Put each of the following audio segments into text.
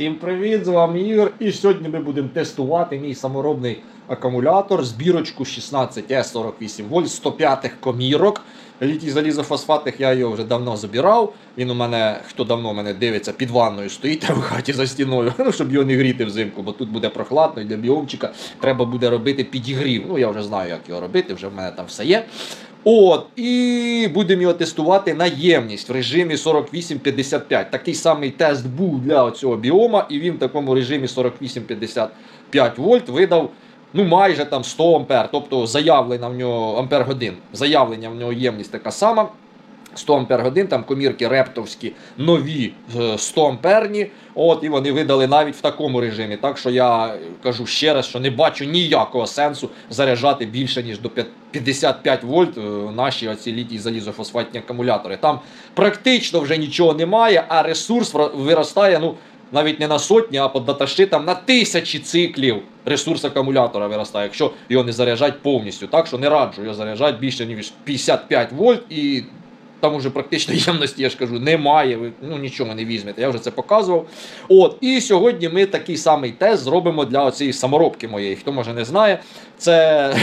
Всім привіт, з вами Ігор. І сьогодні ми будемо тестувати мій саморобний акумулятор збірочку 16С48 вольт 105 комірок. Літій залізофосфатних я його вже давно забирав. Він у мене, хто давно мене дивиться, під ванною стоїть в хаті за стіною, ну, щоб його не гріти взимку, бо тут буде прохладно і для біомчика треба буде робити підігрів. Ну, я вже знаю, як його робити, вже в мене там все є. От, і будемо його тестувати на ємність в режимі 48-55. Такий самий тест був для цього біома, і він в такому режимі 48-55 вольт видав ну, майже там 100 ампер. Тобто заявлена в нього ампер годин. Заявлення в нього ємність така сама. 100 ампер годин, там комірки рептовські нові е, 100 амперні. От і вони видали навіть в такому режимі. Так що я кажу ще раз, що не бачу ніякого сенсу заряджати більше ніж до 55 вольт е, наші оці літій залізофосфатні акумулятори. Там практично вже нічого немає, а ресурс виростає. ну, навіть не на сотні, а по даташитам на тисячі циклів ресурс акумулятора виростає, якщо його не заряджать повністю. Так що не раджу його заряджати більше ніж 55 вольт і. Там уже практично ємності, я ж кажу, немає. Ви ну нічого не візьмете. Я вже це показував. От, і сьогодні ми такий самий тест зробимо для цієї саморобки моєї. Хто може не знає, це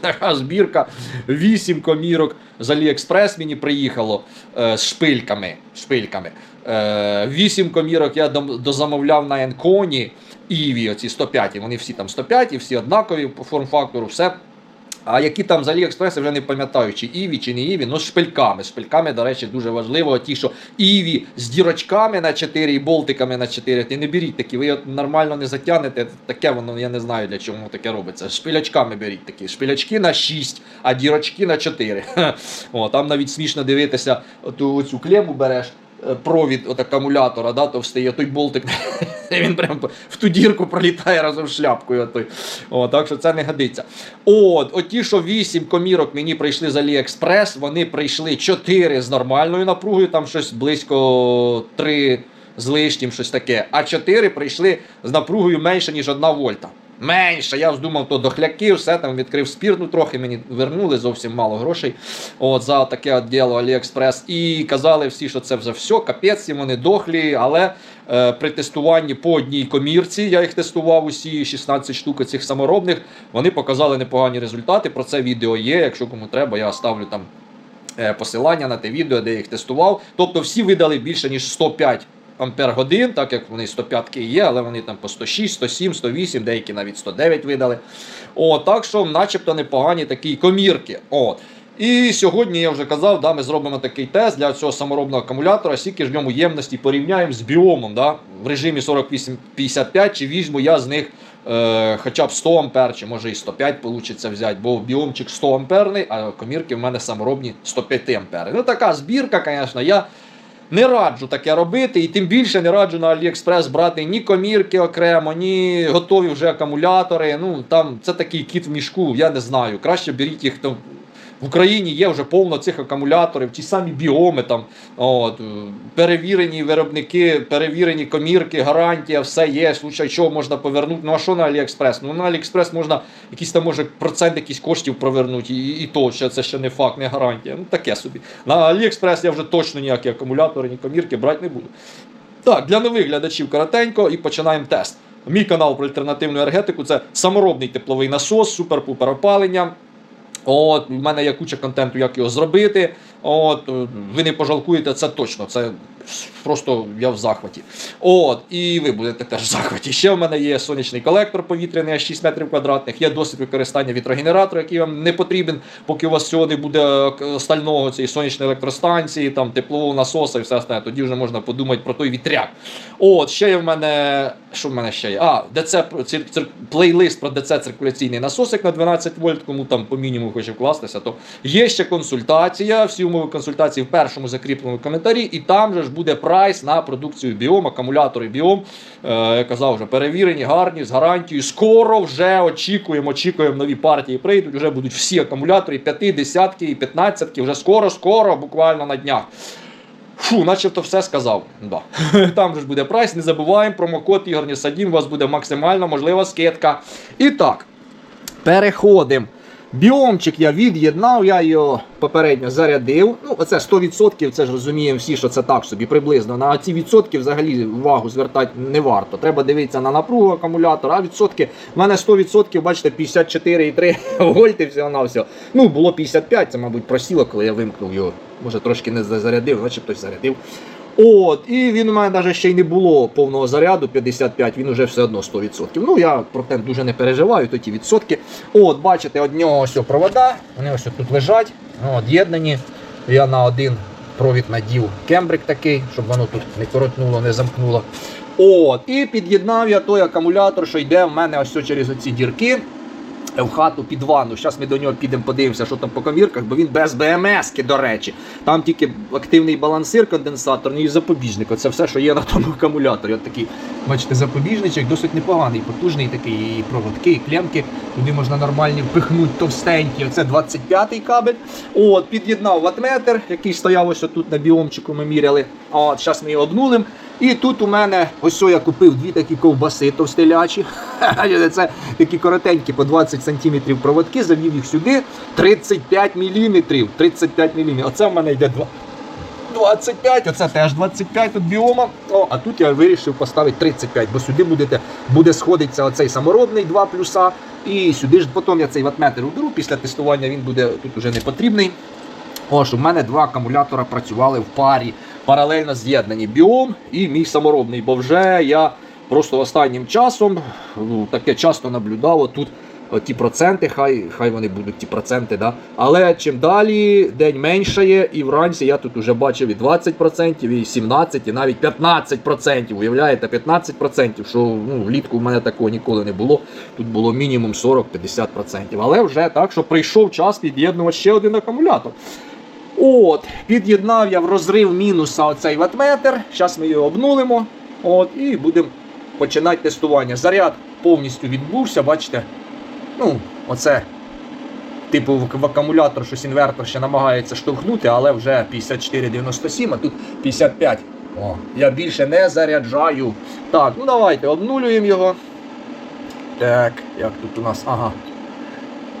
така збірка. Вісім комірок з Аліекспрес мені приїхало е, з шпильками. шпильками. Е, Вісім комірок я дозамовляв на Енконі. Іві, оці 105, вони всі там 105, всі однакові по форм-фактору, все. А які там з Аліекспрес, я вже не пам'ятаю, чи Іві, чи не Іві, ну з шпильками. Шпильками, до речі, дуже важливо. Ті, що Іві з дірочками на 4 і болтиками на 4, ти не беріть такі, ви нормально не затягнете. Таке воно, я не знаю для чого таке робиться. Шпилячками беріть такі. Шпилячки на 6, а дірочки на 4. О, там навіть смішно дивитися, оту оцю клему береш. Е, Провід от акумулятора, да, то встає той болтик, він прям в ту дірку пролітає разом з шляпкою. Отой. О, так що це не годиться. От, оті, що 8 комірок мені прийшли з Аліекспрес, вони прийшли 4 з нормальною напругою, там щось близько 3 з лишнім, щось таке. А 4 прийшли з напругою менше, ніж 1 вольта. Менше, я здумав, то дохляки, все там відкрив спіртну трохи, мені вернули зовсім мало грошей от, за таке от діло Аліекспрес. І казали всі, що це вже все, капець, вони дохлі, але е, при тестуванні по одній комірці, я їх тестував усі 16 штук цих саморобних, вони показали непогані результати. Про це відео є. Якщо кому треба, я ставлю там е, посилання на те відео, де я їх тестував. Тобто всі видали більше, ніж 105 ампер годин, так як вони 105 є, але вони там по 106, 107, 108, деякі навіть 109 видали. О, так що, начебто, непогані такі комірки. От. І сьогодні я вже казав, да, ми зробимо такий тест для цього саморобного акумулятора, скільки ж в ньому ємності порівняємо з біомом да, в режимі 48-55, чи візьму я з них е, хоча б 100 ампер, чи може і 105 вийде взяти, бо біомчик 100 амперний, а комірки в мене саморобні 105 ампери. Ну така збірка, звісно, я не раджу таке робити, і тим більше не раджу на AliExpress брати ні комірки окремо, ні готові вже акумулятори. Ну там це такий кіт в мішку, я не знаю. Краще беріть їх там. В Україні є вже повно цих акумуляторів, ті самі біоми, там, от, перевірені виробники, перевірені комірки, гарантія, все є. Случай чого можна повернути. Ну а що на Аліекспрес? Ну на Аліекспрес можна якийсь там може процент якийсь коштів провернути, і, і то ще це ще не факт, не гарантія. Ну таке собі. На Аліекспрес я вже точно ніякі акумулятори, ні комірки брати не буду. Так, для нових глядачів коротенько і починаємо тест. Мій канал про альтернативну енергетику це саморобний тепловий насос, супер-пупер опалення. От, у мене є куча контенту, як його зробити. От, е, ви не пожалкуєте, це точно. Це просто я в захваті. От, і ви будете теж в захваті. Ще в мене є сонячний колектор повітряний аж 6 метрів квадратних, є досвід використання вітрогенератора, який вам не потрібен, поки у вас всього не буде е, стального цієї сонячної електростанції, там теплового насоса і все остальне. Тоді вже можна подумати про той вітряк. От, ще є в мене. Що в мене ще є? А, ДЦ, цир, цир, плейлист про ДЦ циркуляційний насосик на 12 вольт, кому там по мінімуму хоче вкластися, то є ще консультація. Всі умови консультації в першому закріпленому коментарі, і там же ж буде прайс на продукцію біом, акумулятори біом. Е, я казав вже перевірені, гарні, з гарантією. Скоро вже очікуємо, очікуємо нові партії. Прийдуть, вже будуть всі акумулятори, п'яти, десятки і п'ятнадцятки. Вже скоро, скоро, буквально на днях. Фу, начебто все сказав. Да. Там же ж буде прайс, не забуваємо, промокод Ігор Садім, у вас буде максимально можлива скидка. І так, переходимо Біомчик я від'єднав, я його попередньо зарядив. Ну, оце 100%, це ж розуміємо всі, що це так собі приблизно. На ці відсотки взагалі увагу звертати не варто. Треба дивитися на напругу акумулятора, а відсотки в мене 100%, бачите, 54,3 вольти всього на всього. Ну, було 55, це, мабуть, просіло, коли я вимкнув його. Може трошки не зарядив, наче хтось зарядив. От, і він у мене навіть ще й не було повного заряду 55, він уже все одно 100%. Ну, я про те дуже не переживаю, то ті відсотки. От, бачите, од нього ось провода, вони ось тут лежать, од'єднані. Я на один провід надів кембрик такий, щоб воно тут не коротнуло, не замкнуло. От, і під'єднав я той акумулятор, що йде в мене ось через оці дірки в хату під ванну. Зараз ми до нього підемо подивимося, що там по комірках, бо він без БМС-ки, до речі. Там тільки активний балансир конденсаторний і запобіжник. Оце все, що є на тому акумуляторі. От такий, бачите, запобіжничок, досить непоганий, потужний такий, і проводки, і клемки. Туди можна нормальні впихнути товстенькі. Оце 25-й кабель. От, під'єднав ватметр, який стояв ось тут на біомчику. Ми міряли. От, зараз ми його обнулимо. І тут у мене ось о, я купив дві такі ковбаси товстелячі. Це такі коротенькі по 20 см проводки, завів їх сюди. 35 мм. 35 мм. Оце в мене йде 25, оце теж 25 тут біома. О, а тут я вирішив поставити 35, бо сюди будете, буде сходитися оцей саморобний 2 плюса. І сюди ж потім я цей ватметр уберу. Після тестування він буде тут уже не потрібний. О, щоб в мене два акумулятора працювали в парі, паралельно з'єднані біом і мій саморобний, бо вже я просто останнім часом ну, таке часто наблюдав тут ті проценти, хай хай вони будуть ті проценти. Да? Але чим далі день меншає, і вранці я тут вже бачив і 20%, і 17%, і навіть 15%. Уявляєте, 15%, що ну, влітку в мене такого ніколи не було. Тут було мінімум 40-50%. Але вже так, що прийшов час під'єднувати ще один акумулятор. От, під'єднав я в розрив мінуса оцей ватметр. Зараз ми його обнулимо. От, і будемо починати тестування. Заряд повністю відбувся, бачите. Ну, оце, типу, в, акумулятор щось інвертор ще намагається штовхнути, але вже 54,97, а тут 55. О, я більше не заряджаю. Так, ну давайте обнулюємо його. Так, як тут у нас? Ага.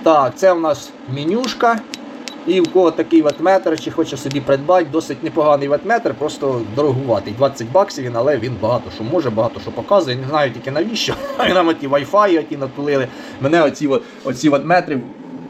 Так, це у нас менюшка. І в кого такий ватметр, чи хоче собі придбати, досить непоганий ватметр, просто дорогуватий. 20 баксів він, але він багато що може, багато що показує. Не знаю тільки навіщо. Нам оті Wi-Fi оті натулили. Мене оці, оці ватметри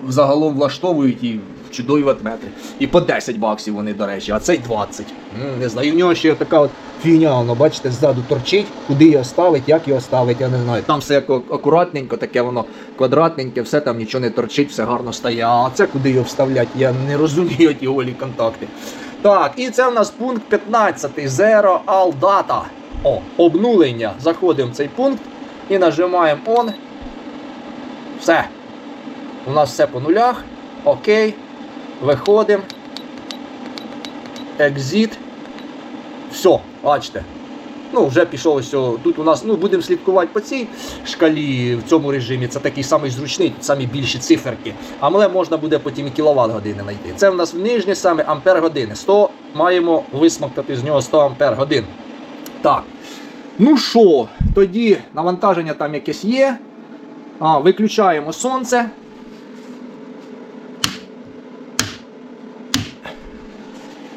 загалом влаштовують і чудові ватметри. І по 10 баксів вони, до речі, а цей 20. М, Не знаю, в нього ще така от фігня, воно, бачите, ззаду торчить, куди його ставить, як його ставить, я не знаю. Там все як акуратненько, таке воно квадратненьке, все там нічого не торчить, все гарно стає. А це куди його вставляти? Я не розумію ті голі контакти. Так, і це в нас пункт 15. Zero All Data. О, обнулення. Заходимо в цей пункт і нажимаємо On. Все. У нас все по нулях. Окей. Виходимо. Exit. Все, бачите. Ну, вже пішов ось. Тут у нас, ну, будемо слідкувати по цій шкалі в цьому режимі. Це такий самий зручний, тут самі більші циферки. Але можна буде потім і кіловат години знайти. Це в нас нижнє саме ампер години. 100 маємо висмоктати з нього 100 ампер годин. Так. Ну що, тоді навантаження там якесь є. А, Виключаємо сонце.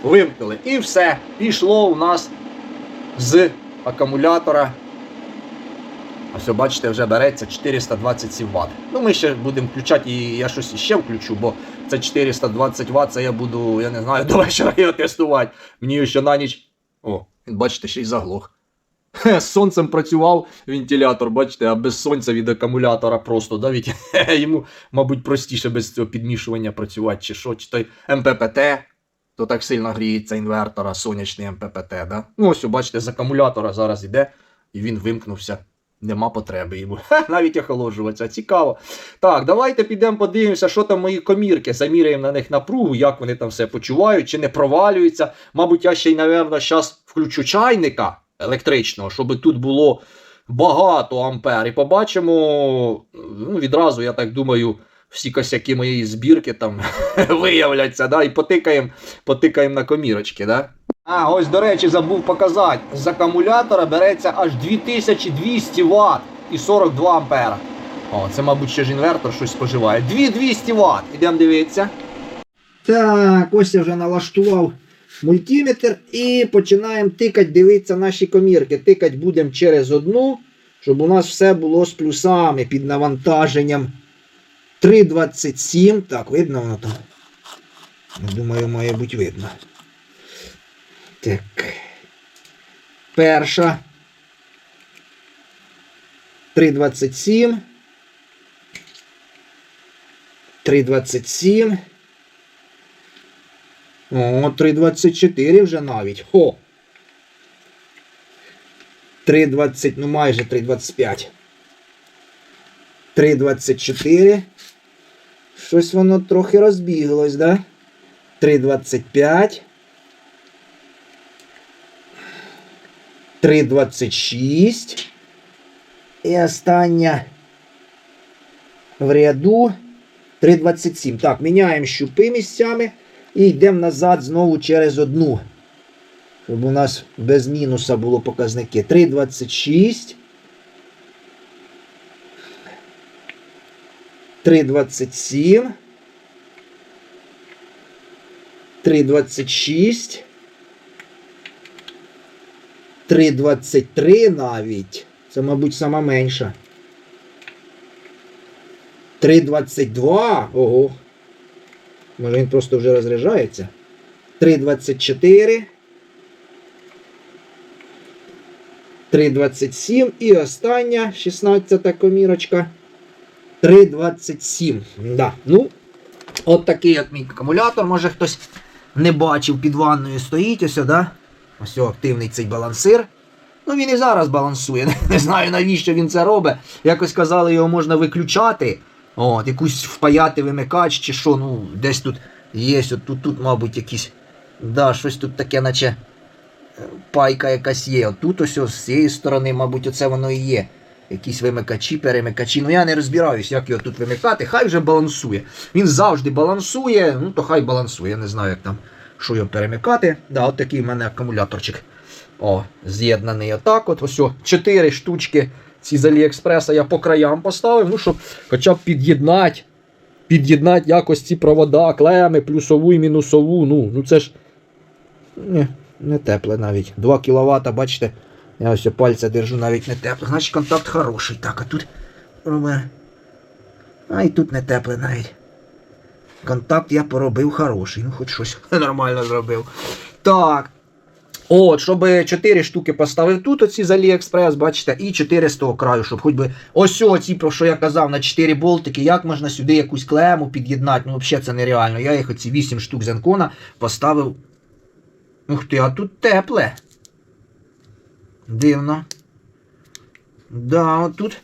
Вимкнули. І все. Пішло у нас з акумулятора. Ось, бачите, вже береться 427 Вт. Ну, ми ще будемо включати, і я щось ще включу, бо це 420 Вт, це я буду, я не знаю, до вечора його тестувати. Мені ще на ніч. О, бачите, ще й заглох. З сонцем працював вентилятор, бачите, а без сонця від акумулятора просто навіть йому, мабуть, простіше без цього підмішування працювати, чи що, чи той МППТ, то так сильно гріється інвертора, сонячний МППТ. Да? Ну, ось, бачите, з акумулятора зараз іде, і він вимкнувся. Нема потреби йому. Навіть охолоджуватися. Цікаво. Так, давайте підемо подивимося, що там мої комірки. Заміряємо на них напругу, як вони там все почувають, чи не провалюються. Мабуть, я ще й, напевно, зараз включу чайника електричного, щоб тут було багато ампер. І побачимо, ну, відразу, я так думаю, всі косяки моєї збірки там виявляться, да, і потикаємо потикаємо на комірочки. Да? А, ось, до речі, забув показати. З акумулятора береться аж 2200 Вт і 42 ампера. О, це, мабуть, ще ж інвертор щось споживає. 2200 Вт. Ідемо дивитися. Так, ось я вже налаштував мультиметр і починаємо тикати, дивитися наші комірки. Тикати будемо через одну, щоб у нас все було з плюсами під навантаженням. 3,27. Так, видно воно там? Ну, Думаю, має бути видно. Так. Перша. 3,27. 3,27. О, 3,24 вже навіть. Хо. 3,20, ну майже 3,25. 3,24. Щось воно трохи розбіглось, да? 3,25. 3,26. І остання в ряду 3,27. Так, міняємо щупи місцями і йдемо назад знову через одну. Щоб у нас без мінуса було показники. 3,26. 3,27. 3,26. 3,23 навіть. Це, мабуть, сама менша. 3,22. Ого. Може він просто вже розряджається. 3,24. 3,27. І остання 16-та комірочка. 3,27. Да. Ну, от такий от мій акумулятор. Може хтось не бачив, під ванною стоїть ось, да? Ось активний цей балансир. Ну він і зараз балансує. Не знаю навіщо він це робить. Якось казали, його можна виключати. От, якусь впаяти вимикач чи що, ну, десь тут є, от тут, тут, мабуть, якісь. Да, щось тут таке, наче е, пайка якась є. От тут ось ось з цієї сторони, мабуть, оце воно і є. Якісь вимикачі, перемикачі. Ну я не розбираюсь, як його тут вимикати. Хай вже балансує. Він завжди балансує, ну то хай балансує. Я не знаю, як там, що його перемикати. Да, от такий в мене акумуляторчик. О, з'єднаний отак. От ось о, 4 штучки ці з Аліекспреса я по краям поставив, ну, щоб хоча б під'єднати. Під'єднати якось ці провода, клеми, плюсову і мінусову. Ну, ну це ж не, не тепле навіть. 2 кВт, бачите, я ось пальця держу навіть не тепле. Значить контакт хороший. Так, а тут. робимо. А і тут не тепле навіть. Контакт я поробив хороший. Ну, хоч щось нормально зробив. Так. От, щоб 4 штуки поставив тут, оці з Аліекспрес, бачите, і 4 з того краю, щоб хоч би ось оці, про що я казав, на 4 болтики, як можна сюди якусь клему під'єднати. Ну, взагалі це нереально. Я їх оці 8 штук з Енкона поставив. Ух ти, а тут тепле. Дивно. Да, отут. Отут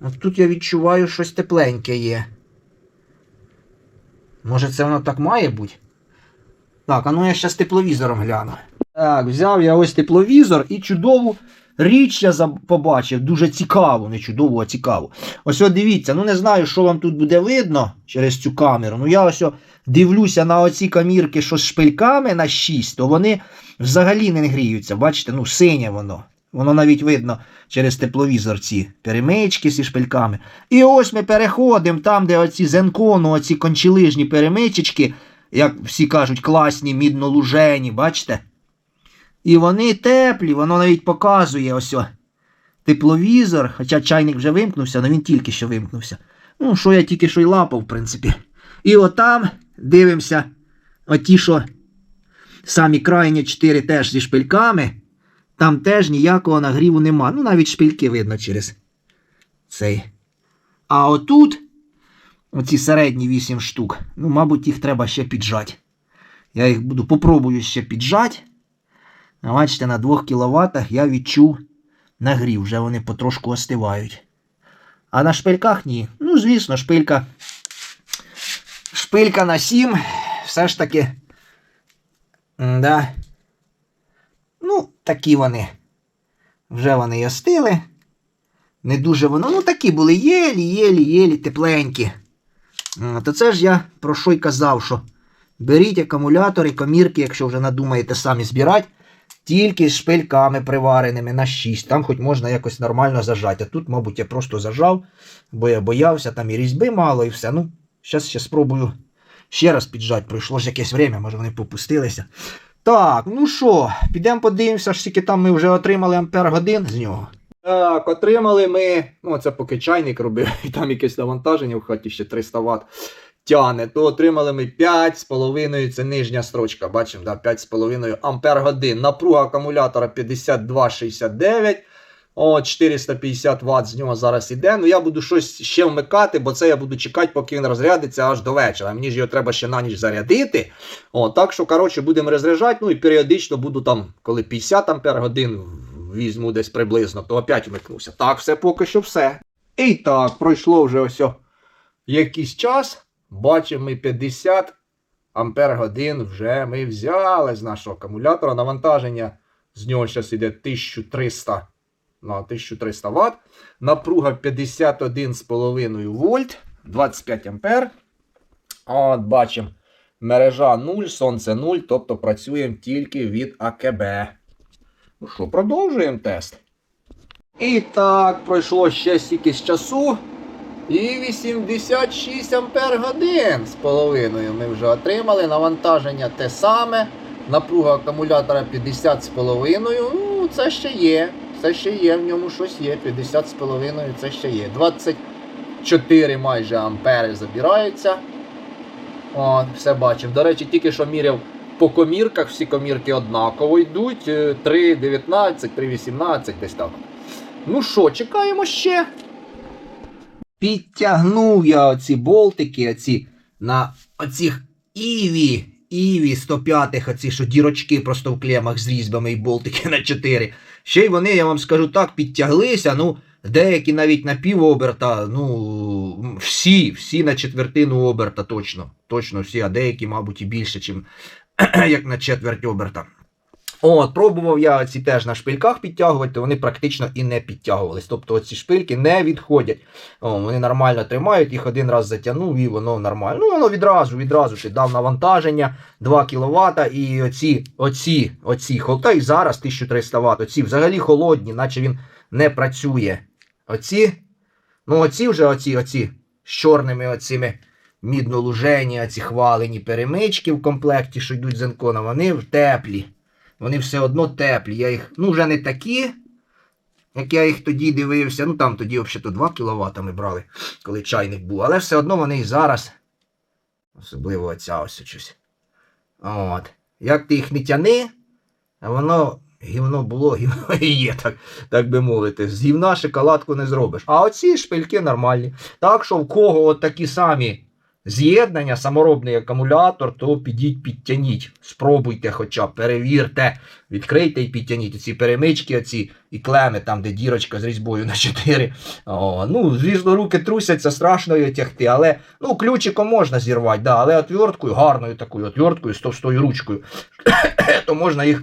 От тут я відчуваю щось тепленьке є. Може це воно так має бути? Так, а ну я ще з тепловізором гляну. Так, взяв я ось тепловізор і чудову річ я побачив. Дуже цікаву, не чудову, а цікаву. Ось от дивіться, ну не знаю, що вам тут буде видно через цю камеру. Ну я ось дивлюся на оці камірки, що з шпильками на 6, то вони взагалі не гріються. Бачите, ну синє воно. Воно навіть видно через тепловізор ці перемички зі шпильками. І ось ми переходимо там, де оці зенкону, оці кончелижні перемичечки, як всі кажуть, класні, мідно-лужені, бачите? І вони теплі, воно навіть показує ось тепловізор, хоча чайник вже вимкнувся, але він тільки що вимкнувся. Ну, що я тільки що й лапав, в принципі. І отам дивимося, оті, що самі крайні 4 теж зі шпильками. Там теж ніякого нагріву нема. Ну, навіть шпильки видно через цей. А отут, оці середні 8 штук, ну, мабуть, їх треба ще піджати. Я їх буду попробую ще піджати. Бачите, на 2 кВт я відчув нагрів, вже вони потрошку остивають. А на шпильках ні. Ну, звісно, шпилька. Шпилька на 7. Все ж таки. Да. Ну, такі вони. Вже вони й остили. Не дуже воно. Ну, такі були єлі, єлі, єлі, тепленькі. То це ж я про що й казав, що беріть акумулятори, комірки, якщо вже надумаєте самі збирати. Тільки з шпильками привареними на 6. Там хоч можна якось нормально зажати. А тут, мабуть, я просто зажав, бо я боявся, там і різьби мало, і все. Ну, зараз ще спробую ще раз піджати. Пройшло ж якесь время, може вони попустилися. Так, ну що, підемо подивимося, скільки там ми вже отримали ампер годин з нього. Так, отримали ми. Ну, це поки чайник робив, і там якесь навантаження в хаті ще 300 Вт тяне, то отримали ми 5,5, це нижня строчка. Бачимо, да, 5,5 ампер годин. Напруга акумулятора 52,69. О, 450 Вт з нього зараз іде. Ну я буду щось ще вмикати, бо це я буду чекати, поки він розрядиться аж до вечора. Мені ж його треба ще на ніч зарядити. О, так що, коротше, будемо розряджати. Ну і періодично буду там, коли 50 ампер годин візьму десь приблизно, то опять вмикнуся. Так, все поки що все. І так, пройшло вже ось якийсь час. Бачимо ми 50 ампер годин вже ми взяли з нашого акумулятора. Навантаження з нього зараз йде 1300 на 1300 Вт. Напруга 51,5 вольт, 25 ампер. От, бачимо. Мережа 0, сонце 0, тобто працюємо тільки від АКБ. Ну що, продовжуємо тест. І так, пройшло ще стільки з часу. І 86 ампер годин з половиною ми вже отримали. Навантаження те саме. Напруга акумулятора 50 з половиною. Ну, це ще є. Це ще є, в ньому щось є. 50 з половиною, це ще є. 24 майже ампери забираються. О, все бачимо. До речі, тільки що міряв по комірках, всі комірки однаково йдуть. Е, 3,19, 3,18, десь так. Ну що, чекаємо ще. Підтягнув я оці болтики, оці на оцих Іві, Іві 105 оці, що дірочки просто в клемах з різьбами і болтики на 4. Ще й вони, я вам скажу так, підтяглися. Ну, деякі навіть на пів оберта, ну, всі, всі на четвертину оберта точно. Точно всі, а деякі, мабуть, і більше, чим як на четверть оберта. От, пробував я ці теж на шпильках підтягувати, то вони практично і не підтягувались. Тобто ці шпильки не відходять. О, вони нормально тримають, їх один раз затягнув і воно нормально. Ну, воно відразу, відразу ти дав навантаження 2 кВт і оці, оці, оці, хол- та й зараз 1300 Вт, оці взагалі холодні, наче він не працює. Оці, ну оці вже оці, оці з чорними оціми мідно-лужені, оці хвалені перемички в комплекті, що йдуть з Енкона, вони в теплі. Вони все одно теплі. Я їх, ну, вже не такі, як я їх тоді дивився. Ну там тоді взагалі 2 кВт ми брали, коли чайник був. Але все одно вони і зараз. Особливо оця ось щось. От. Як ти їх не тяни, а воно гівно було, гівно і є, так, так би мовити. З гівна шоколадку не зробиш. А оці шпильки нормальні. Так що в кого от такі самі з'єднання, саморобний акумулятор, то підіть, підтягніть. Спробуйте хоча б, перевірте, відкрийте і підтягніть ці перемички, оці і клеми, там, де дірочка з різьбою на 4. О, ну, звісно, руки трусяться, страшно її тягти, але ну, ключиком можна зірвати, да, але отверткою, гарною такою отверткою, з товстою ручкою, то можна їх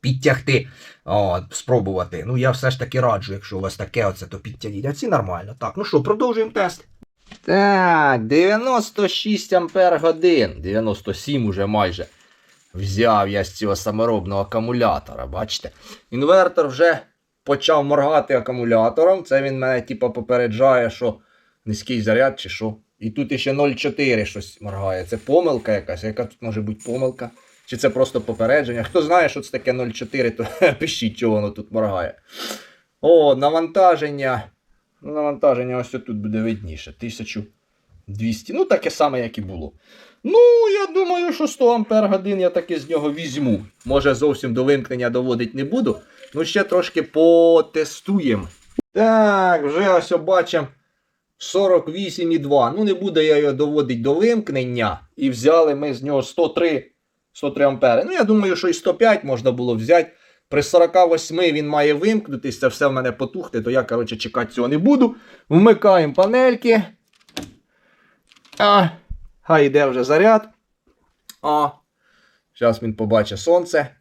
підтягти, о, спробувати. Ну, я все ж таки раджу, якщо у вас таке оце, то підтягніть. А ці нормально. Так, ну що, продовжуємо тест. Так, 96 ампер годин. 97 уже майже. Взяв я з цього саморобного акумулятора, бачите? Інвертор вже почав моргати акумулятором. Це він мене типу, попереджає, що низький заряд чи що. І тут іще 0,4 щось моргає. Це помилка якась. Яка тут може бути помилка? Чи це просто попередження? Хто знає, що це таке 0,4, то пишіть, чого воно тут моргає. О, навантаження. Навантаження ось тут буде видніше. 1200. Ну, таке саме, як і було. Ну, я думаю, що 100 ампер годин я таки з нього візьму. Може, зовсім до вимкнення доводить не буду. Ну, ще трошки потестуємо. Так, вже ось бачимо 48,2. Ну, не буду я його доводити до вимкнення. І взяли ми з нього 103, 103 ампери. Ну, я думаю, що і 105 можна було взяти. При 48 він має вимкнутися, все в мене потухне, то я, коротше, чекати цього не буду. Вмикаємо панельки. А, хай йде вже заряд. О, зараз він побачить сонце.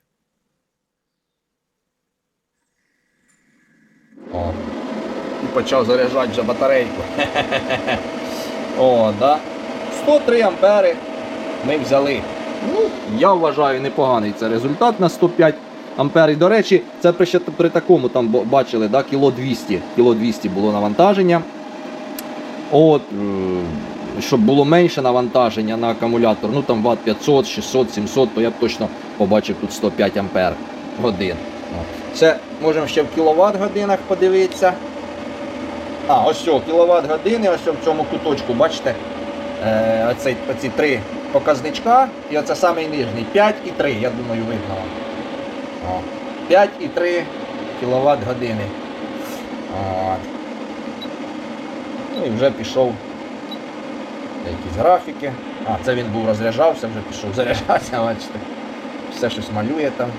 О. І почав заряджати вже батарейку. О, да. 103 ампери ми взяли. Ну, я вважаю, непоганий це результат на 105 ампер. До речі, це при, при такому там бачили, да, кіло 200, кіло 200 було навантаження. От, е, щоб було менше навантаження на акумулятор, ну там ватт 500, 600, 700, то я б точно побачив тут 105 ампер годин. Це можемо ще в кіловат годинах подивитися. А, ось що, кіловат години, ось в цьому куточку, бачите, е, оці, оці три показничка, і оце самий нижній 5 і 3, я думаю, видно вам. О, 5 і 3 кіловат години. Ну і вже пішов якісь графіки. А, це він був розряджався, вже пішов заряджатися, бачите. Все щось малює там.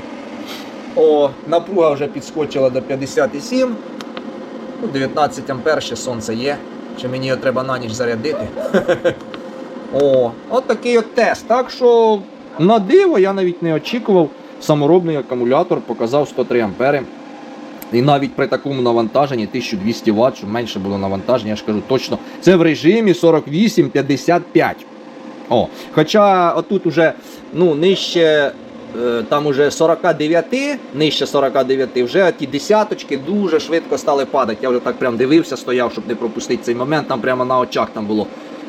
О, напруга вже підскочила до 57. Ну, 19 ампер, ще сонце є. Чи мені його треба на ніч зарядити? О, от такий от тест. Так що на диво я навіть не очікував. Саморобний акумулятор показав 103 ампери. І навіть при такому навантаженні 1200 Вт, щоб менше було навантаження, я ж кажу точно, це в режимі 48-55. О, хоча отут уже ну, нижче, е, там уже 49, нижче 49, вже ті десяточки дуже швидко стали падати. Я вже так прям дивився, стояв, щоб не пропустити цей момент. Там прямо на очах там було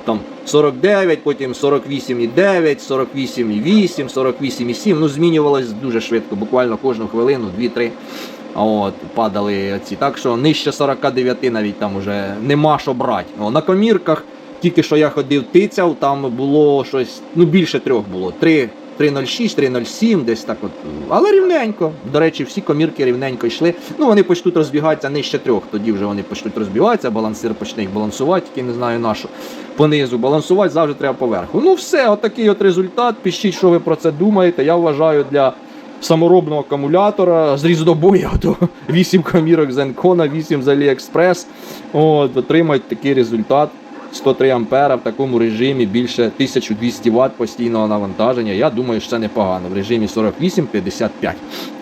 там 49, потім 48,9, 48,8, 48,7. Ну, змінювалось дуже швидко, буквально кожну хвилину, 2-3. От, падали ці. Так що нижче 49 навіть там уже нема що брати. О, на комірках, тільки що я ходив тицяв, там було щось, ну більше трьох було. 3, 306, 307, десь так от. Але рівненько. До речі, всі комірки рівненько йшли. Ну вони почнуть розбігатися нижче трьох. Тоді вже вони почнуть розбігатися, балансир почне їх балансувати, тільки не знаю на що. Понизу балансувати завжди треба поверху. Ну все, отакий от результат. Пишіть, що ви про це думаєте. Я вважаю для саморобного акумулятора з різнобою, то 8 комірок з Енкона, 8 з AliExpress. От, отримають такий результат. 103 ампера в такому режимі більше 1200 Вт постійного навантаження. Я думаю, що це непогано. В режимі 48-55.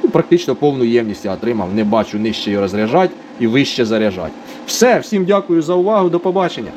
Ну, практично повну ємність я отримав. Не бачу нижче її розряджати і вище заряджати. Все, всім дякую за увагу. До побачення.